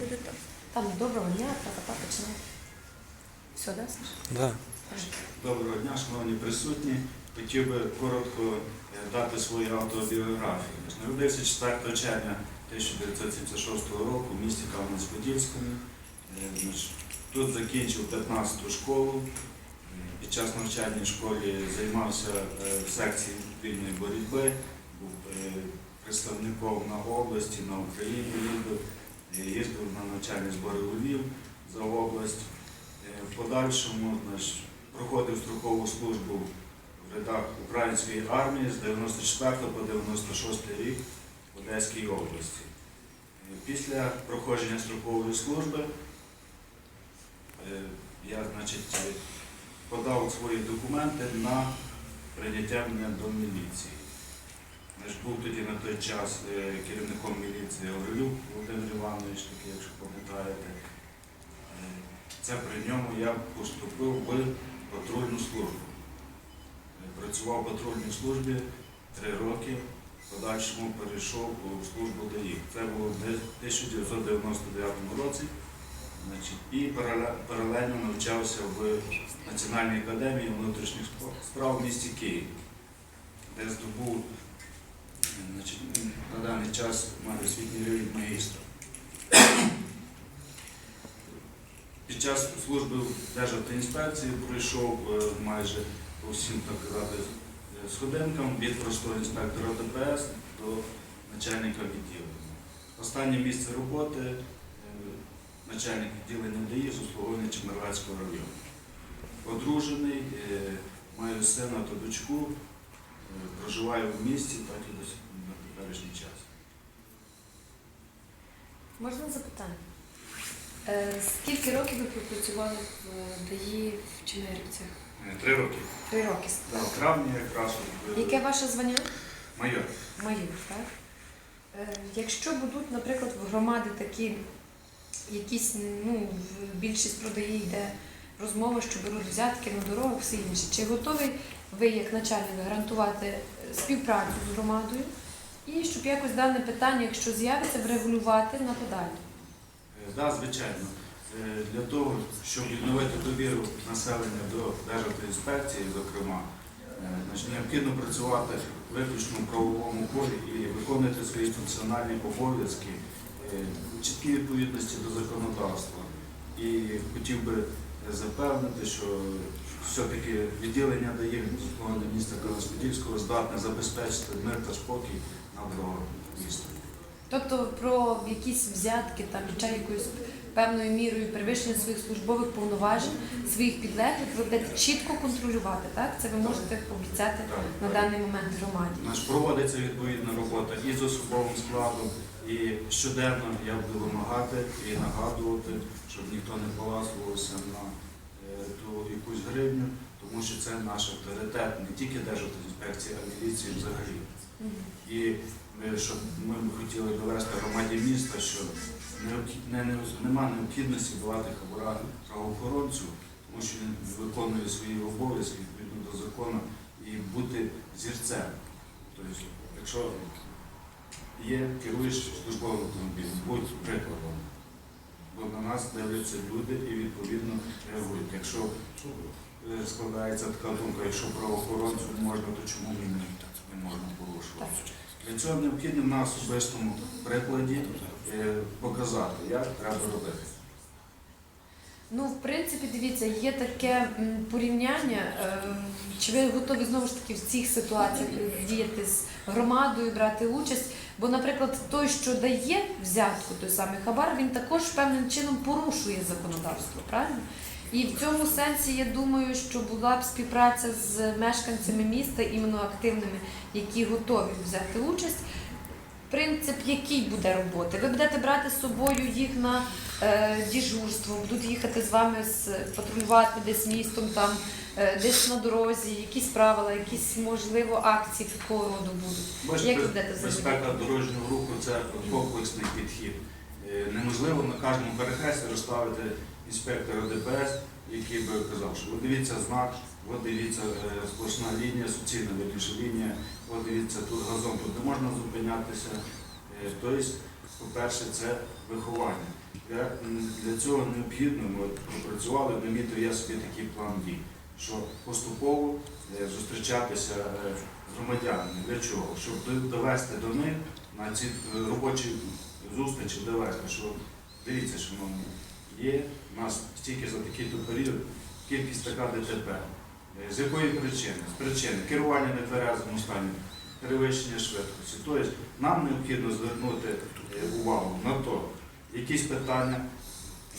будете? Там доброго дня, та-та-та. Все, да, Саша? Да. Доброго дня, шановні присутні. Хотів би коротко е, дати свою автобіографію. Народився 4 червня 1976 року в місті Кам'янець-Подільському. Е, Тут закінчив 15-ту школу. Е, Під час навчання в школі займався в секції вільної боротьби, був представником на області, на Україні їздив, на навчальні збори у Львів за область. Е, В подальшому значить, проходив строкову службу в рядах української армії з 94 по 96 рік в Одеській області. Е, Після проходження строкової служби е, я значить, подав свої документи на прийняття мене до міліції. Значить, був тоді на той час е, керівником міліції Гаврилюк Володимир Іванович, такий, якщо пам'ятаєте. Е, Це при ньому я поступив в патрульну службу. Е, Працював в патрульній службі три роки, подальшому перейшов у службу ДАІ. Це було в 1999 році. І паралельно навчався в Національній академії внутрішніх справ в місті Києві, де здобув значить, на даний час має освітній рівень магістра. Під час служби в Державтоінспекції пройшов е, майже по всім так казати сходинкам від простого інспектора ДПС до начальника відділення. Останнє місце роботи е, начальник відділення ДАІ з обслуговування Чемервецького району. Одружений, е, маю сина та дочку, проживаю в місті, так і до с- на теперішній час. Можна запитання? Е, скільки років ви пропрацювали в ДАІ в Чемерівцях? Е, Три роки. Три роки. Да, в травні якраз е, Яке ваше звання? майор. Майор, так? Е, Якщо будуть, наприклад, в громади такі якісь, ну, в більшість продаї йде розмова, що беруть взятки на дорогах, все інше. Чи готовий ви, як начальник, гарантувати е, співпрацю з громадою і щоб якось дане питання, якщо з'явиться, врегулювати на подалі? Да, звичайно. Е, Для того, щоб відновити довіру населення до Державтоінспекції, зокрема, е, необхідно працювати виключно в правовому полі і виконувати свої функціональні обов'язки е, в чіткій відповідності до законодавства. І хотів би запевнити, що все-таки відділення дає законне міста Кам'янець-Подільського здатне забезпечити мир та спокій на дорогах міста. Тобто про якісь взятки там чи якоюсь певною мірою перевищення своїх службових повноважень, своїх підлеглих, ви будете чітко контролювати, так? Це ви можете обіцяти Так, на так. даний момент громаді. Наш проводиться відповідна робота і з особовим складом, і щоденно я буду вимагати і нагадувати, щоб ніхто не поласувався на ту якусь гривню, тому що це наш авторитет не тільки Державтоінспекції, а міліції взагалі. І ми, щоб ми б хотіли довести громаді міста, що не, не, нема необхідності давати хабара правоохоронцю, тому що він виконує свої обов'язки відповідно до закону і бути зірцем. Тобто, якщо є керуєш службовим автомобілем, будь прикладом. Бо на нас дивляться люди і відповідно реагують. Якщо е, складається така думка, якщо правоохоронцю можна, то чому мені не можна порушувати? Для цього необхідно на особистому прикладі е, показати, як треба робити. Ну, в принципі, дивіться, є таке порівняння. е, Чи ви готові знову ж таки в цих ситуаціях діяти з громадою, брати участь? Бо, наприклад, той, що дає взятку, той самий хабар, він також певним чином порушує законодавство, правильно? І в цьому сенсі я думаю, що була б співпраця з мешканцями міста, іменно активними, які готові взяти участь. Принцип, який буде роботи? Ви будете брати з собою їх на е, діжурство, будуть їхати з вами з патрулювати десь містом, там е, десь на дорозі, якісь правила, якісь можливо акції такого роду будуть. Бачите, Як ви будете безпека дорожнього руху це комплексний підхід. Е, Неможливо на кожному перехресті розставити інспектора ДПС, який би казав, що от дивіться знак, от дивіться е, сплошна лінія, суцільна верніше лінія, от дивіться тут газон, тут не можна зупинятися. Е, Тобто по-перше, це виховання. Для, цього необхідно, ми от пропрацювали, намітив я собі такий план дій, що поступово зустрічатися з громадянами. Для чого? Щоб довести до них на ці робочі зустрічі довести, що дивіться, шановні, є у нас стільки за такий то період кількість така ДТП. Е, З якої причини? З причини керування нетверезому стані, перевищення швидкості. Тобто нам необхідно звернути е, увагу на то, якісь питання,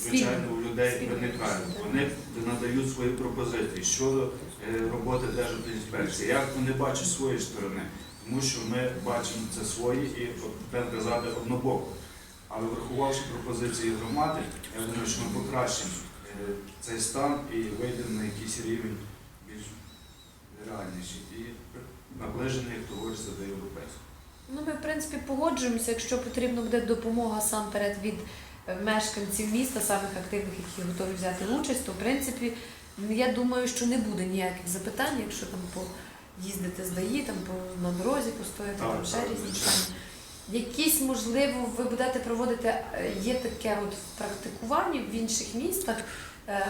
звичайно, у людей виникають. Вони надають свої пропозиції щодо е, роботи Державтоінспекції. Я не бачу своєї сторони, тому що ми бачимо це свої і от, казати однобоко. Але врахувавши пропозиції громади, я думаю, що ми покращимо е, цей стан і вийдемо на якийсь рівень більш реальніший і наближений, як то говориться, до європейського. Ну, ми, в принципі, погоджуємося, якщо потрібно буде допомога сам перед від е, мешканців міста, самих активних, які готові взяти участь, то в принципі я думаю, що не буде ніяких запитань, якщо там поїздити з ДАІ, там по на дорозі постояти, Так, там ще різні. Якісь, можливо, ви будете проводити, е, є таке от в практикуванні в інших містах, ем,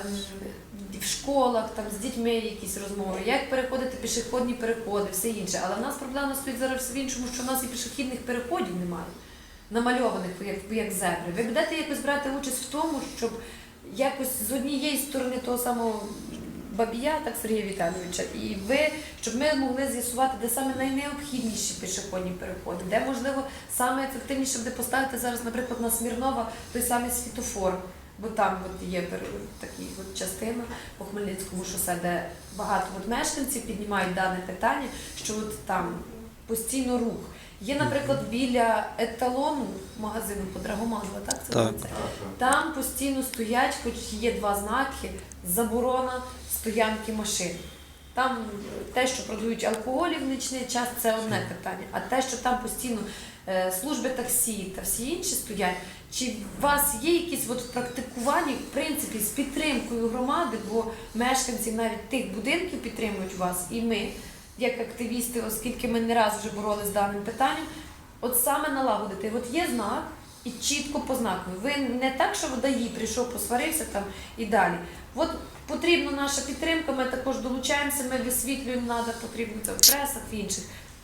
в школах, там з дітьми якісь розмови, як переходити пішохідні переходи, все інше. Але в нас проблема стоїть зараз в іншому, що в нас і пішохідних переходів немає, намальованих як, як зебри. Ви будете якось брати участь в тому, щоб якось з однієї сторони того самого Бабія, так Сергія Віталійовича, і ви, щоб ми могли з'ясувати, де саме найнеобхідніші пішохідні переходи, де можливо саме ефективніше буде поставити зараз, наприклад, на Смірнова той самий світофор. Бо там от є такі от частина по Хмельницькому шосе, де багато от мешканців піднімають дане питання, що от там постійно рух. Є, наприклад, біля еталону магазину по Драгомазова, так це так. Там постійно стоять, хоч є два знаки, заборона стоянки машин. Там те, що продають алкоголі в нічний час, це одне питання. А те, що там постійно е, служби таксі та всі інші стоять, чи у вас є якісь от в практикуванні, в принципі, з підтримкою громади, бо мешканці навіть тих будинків підтримують вас, і ми, як активісти, оскільки ми не раз вже боролися з даним питанням, от саме налагодити. От є знак, і чітко по знаку. Ви не так, що водії прийшов, посварився там і далі. От потрібна наша підтримка, ми також долучаємося, ми висвітлюємо, надо, потрібно це в пресах, в інших.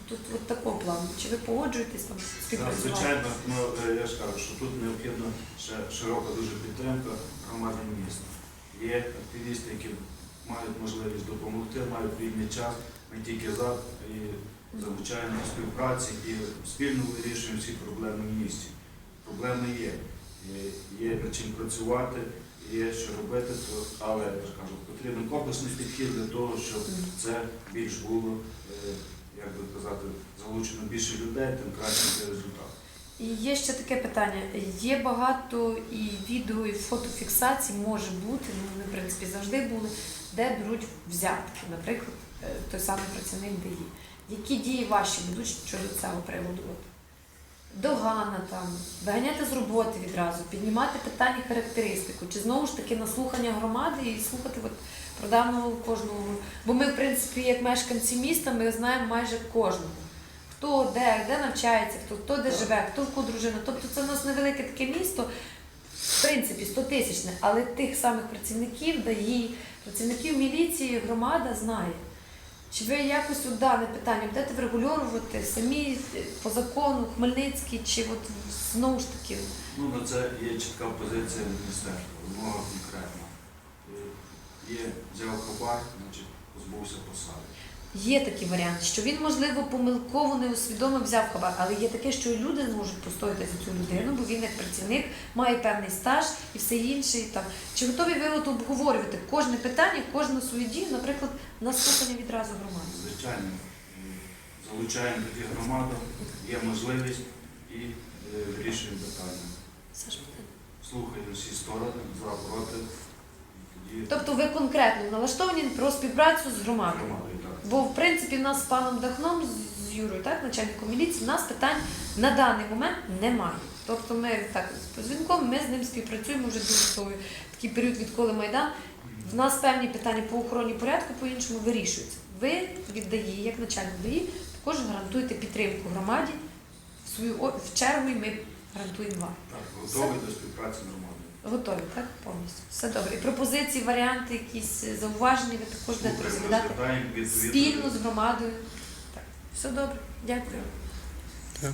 Тут от такого плану. Чи ви погоджуєтесь там співпрацювати? Звичайно, ну, е, я ж кажу, що тут необхідна ще широка дуже підтримка громади міста. Є активісти, які мають можливість допомогти, мають вільний час. Ми тільки за і залучаємо до співпраці і спільно вирішуємо всі проблеми в місті. Проблеми. Є, є над чим працювати, є що робити, то, але я кажу, потрібен комплексний підхід для того, щоб це більш було, е, як би казати, залучено більше людей, тим краще буде результат. І є ще таке питання. Є багато і відео, і фотофіксацій може бути, ну вони в принципі завжди були, де беруть взятки, наприклад, е, той самий працівник ДІ. Які дії ваші будуть щодо цього приводу? Догана там, виганяти з роботи відразу, піднімати питання характеристику, чи знову ж таки на слухання громади і слухати от про даного кожного. Бо ми, в принципі, як мешканці міста, ми знаємо майже кожного. Хто де, де навчається, хто, хто де живе, хто в дружина. Тобто це в нас невелике таке місто, в принципі, 100 тисячне, але тих самих працівників ДАІ, працівників міліції громада знає. Чи ви якось у дане питання будете врегульовувати самі е, по закону, Хмельницький, чи от знову ж таки Ну, на це є чітка позиція міністерства, вимога конкретна. Е, Є взяв хабар, значить позбувся посади. Є такий варіант, що він, можливо, помилково не усвідомив взяв хабар, але є таке, що і люди можуть постояти за цю людину, бо він як працівник має певний стаж і все інше. І там. Чи готові ви от обговорювати кожне питання, кожну свою дію, наприклад, на слухання відразу громади? Звичайно, е, залучаємо тоді громаду, є можливість і е, вирішуємо питання. Саша, питання. Слухаємо всі сторони, за, проти, тоді Тобто ви конкретно налаштовані про співпрацю з громадою? Бо в принципі в нас з паном Дахном, з Юрою, так, начальником міліції, в нас питань на даний момент немає. Тобто ми так з дзвінком, ми з ним співпрацюємо вже дуже той такий період, відколи Майдан. В нас певні питання по охороні порядку по-іншому вирішуються. Ви від ДАІ, як начальник ДАІ, також гарантуєте підтримку громаді. В свою в чергу і ми гарантуємо вам. Так, готовий до співпраці громадою. Готові, так? Повністю. Все добре. І пропозиції, варіанти, якісь е, зауваження ви також будете розглядати спільно з громадою. Так, все добре. Дякую. Так.